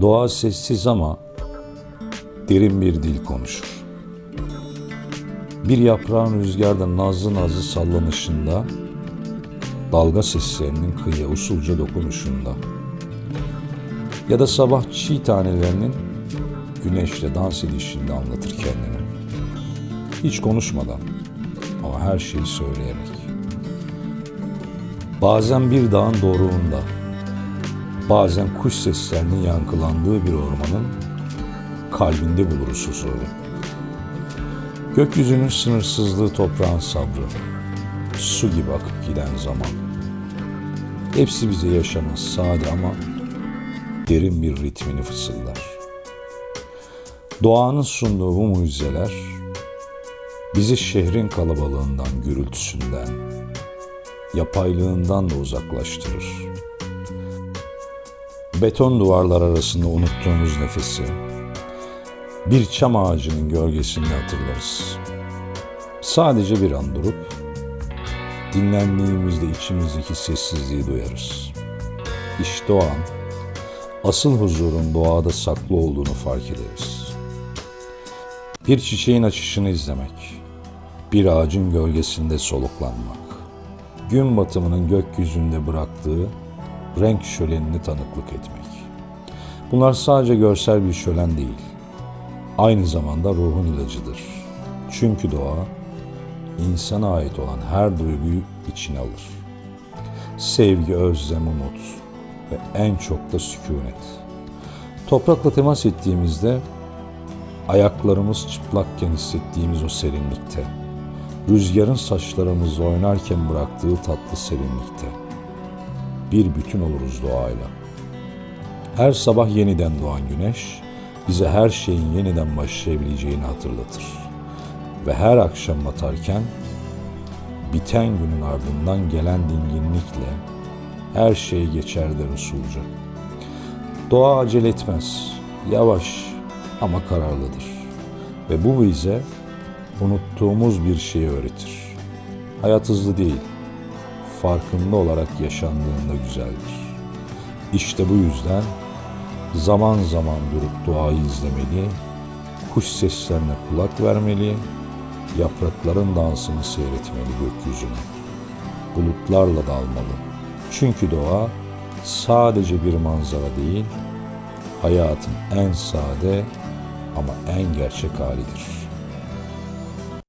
Doğa sessiz ama derin bir dil konuşur. Bir yaprağın rüzgarda nazlı nazlı sallanışında, dalga seslerinin kıyıya usulca dokunuşunda ya da sabah çiğ tanelerinin güneşle dans edişinde anlatır kendini. Hiç konuşmadan ama her şeyi söyleyerek. Bazen bir dağın doruğunda, bazen kuş seslerinin yankılandığı bir ormanın kalbinde buluruz huzuru. Gökyüzünün sınırsızlığı toprağın sabrı, su gibi akıp giden zaman. Hepsi bize yaşamın sade ama derin bir ritmini fısıldar. Doğanın sunduğu bu mucizeler bizi şehrin kalabalığından, gürültüsünden, yapaylığından da uzaklaştırır. Beton duvarlar arasında unuttuğumuz nefesi, bir çam ağacının gölgesinde hatırlarız. Sadece bir an durup, dinlendiğimizde içimizdeki sessizliği duyarız. İşte o an, asıl huzurun doğada saklı olduğunu fark ederiz. Bir çiçeğin açışını izlemek, bir ağacın gölgesinde soluklanmak, gün batımının gökyüzünde bıraktığı renk şölenini tanıklık etmek. Bunlar sadece görsel bir şölen değil, aynı zamanda ruhun ilacıdır. Çünkü doğa, insana ait olan her duyguyu içine alır. Sevgi, özlem, umut ve en çok da sükunet. Toprakla temas ettiğimizde ayaklarımız çıplakken hissettiğimiz o serinlikte, rüzgarın saçlarımızla oynarken bıraktığı tatlı serinlikte bir bütün oluruz doğayla. Her sabah yeniden doğan güneş bize her şeyin yeniden başlayabileceğini hatırlatır. Ve her akşam batarken biten günün ardından gelen dinginlikle her şey geçer der usulca. Doğa acele etmez, yavaş ama kararlıdır. Ve bu bize unuttuğumuz bir şeyi öğretir. Hayat hızlı değil, farkında olarak yaşandığında güzeldir. İşte bu yüzden zaman zaman durup doğayı izlemeli, kuş seslerine kulak vermeli, yaprakların dansını seyretmeli gökyüzüne. Bulutlarla dalmalı. Çünkü doğa sadece bir manzara değil, hayatın en sade ama en gerçek halidir.